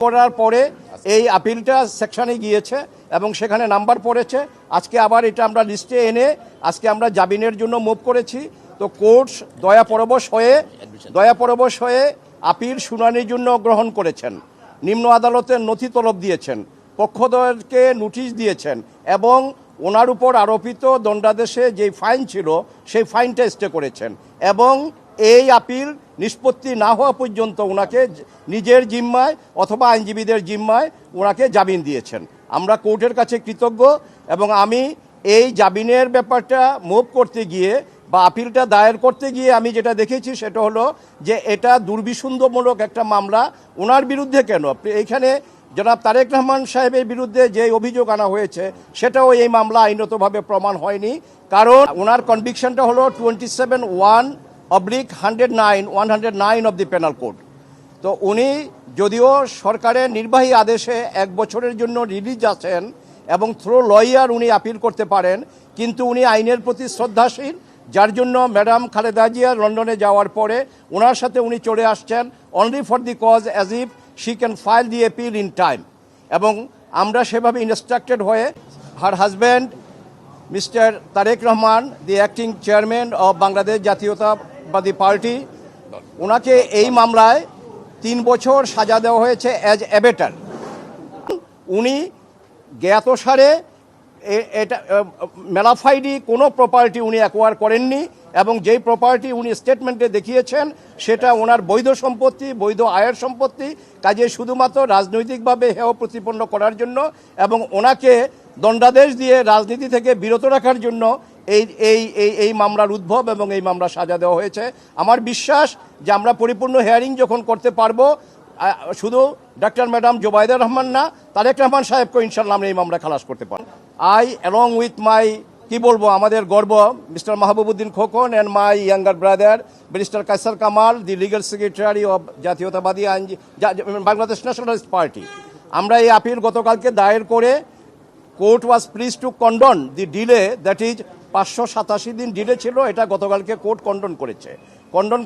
করার পরে এই আপিলটা সেকশনে গিয়েছে এবং সেখানে নাম্বার পড়েছে। আজকে আবার এটা আমরা লিস্টে এনে আজকে আমরা জামিনের জন্য মুভ করেছি। তো কোর্ট দয়া পরবশ হয়ে দয়া পরবশ হয়ে আপিল শুনানির জন্য গ্রহণ করেছেন। নিম্ন আদালতের নথি তলব দিয়েছেন পক্ষদয়কে নোটিশ দিয়েছেন এবং ওনার উপর আরোপিত দণ্ডাদেশে যে ফাইন ছিল সেই ফাইনটা স্টে করেছেন এবং এই আপিল নিষ্পত্তি না হওয়া পর্যন্ত ওনাকে নিজের জিম্মায় অথবা আইনজীবীদের জিম্মায় ওনাকে জামিন দিয়েছেন। আমরা কোর্টের কাছে কৃতজ্ঞ এবং আমি এই জামিনের ব্যাপারটা মুভ করতে গিয়ে বা আপিলটা দায়ের করতে গিয়ে আমি যেটা দেখেছি সেটা হলো যে এটা দুর্বিসন্ধমূলক একটা মামলা। ওনার বিরুদ্ধে কেন? এখানে জনাব তারেক রহমান সাহেবের বিরুদ্ধে যে অভিযোগ আনা হয়েছে সেটাও এই মামলা আইনতভাবে প্রমাণ হয়নি। কারণ ওনার কনভিকশনটা হলো twenty seven one oblique hundred nine one hundred nine of the penal code তো উনি যদিও সরকারের নির্বাহী আদেশে এক বছরের জন্য রিলিজ আছেন এবং থ্রো লয়ার উনি আপিল করতে পারেন, কিন্তু উনি আইনের প্রতি শ্রদ্ধাশীল, যার জন্য ম্যাডাম খালেদা জিয়া লন্ডনে যাওয়ার পরে ওনার সাথে উনি চলে আসছেন only for the cause as if she can file the appeal in time এবং আমরা সেভাবে ইনস্ট্রাক্টেড হয়ে her husband mister Tarique Rahman the acting chairman of Bangladesh Jatiyatabadi party, ওনাকে এই মামলায় তিন বছর সাজা দেওয়া হয়েছে অ্যাজ অ্যাবেটার উনি জ্ঞাতসারে এটা মেলাফাইডি কোনো প্রপার্টি উনি অ্যাকোয়ার করেননি এবং যেই প্রপার্টি উনি স্টেটমেন্টে দেখিয়েছেন, সেটা ওনার বৈধ সম্পত্তি, বৈধ আয়ের সম্পত্তি, কাজে শুধুমাত্র রাজনৈতিকভাবে হেয় প্রতিপন্ন করার জন্য এবং ওনাকে দণ্ডাদেশ দিয়ে রাজনীতি থেকে বিরত রাখার জন্য এই এই এই এই মামলার উদ্ভব এবং এই মামলা সাজা দেওয়া হয়েছে। আমার বিশ্বাস যে আমরা পরিপূর্ণ হেয়ারিং যখন করতে পারব শুধু ডক্টর ম্যাডাম জোবাইদা রহমান না, তারেক রহমান সাহেবকে ইনশাল্লাহ আমরা এই মামলা খালাস করতে পারি আই অ্যালং উইথ মাই কি বলব, আমাদের গর্ব mister Mahbubuddin Khokon and my younger brother minister Kaiser Kamal the legal secretary of Jatiyatabadi আইন বাংলাদেশ ন্যাশনালিস্ট পার্টি আমরা এই আপিল গতকালকে দায়ের করে court was pleased to condone the delay that is পাঁচশো সাতাশি দিন ডিলে ছিল এটা গতকালকে কোর্ট কন্ডন করেছে। কন্ডন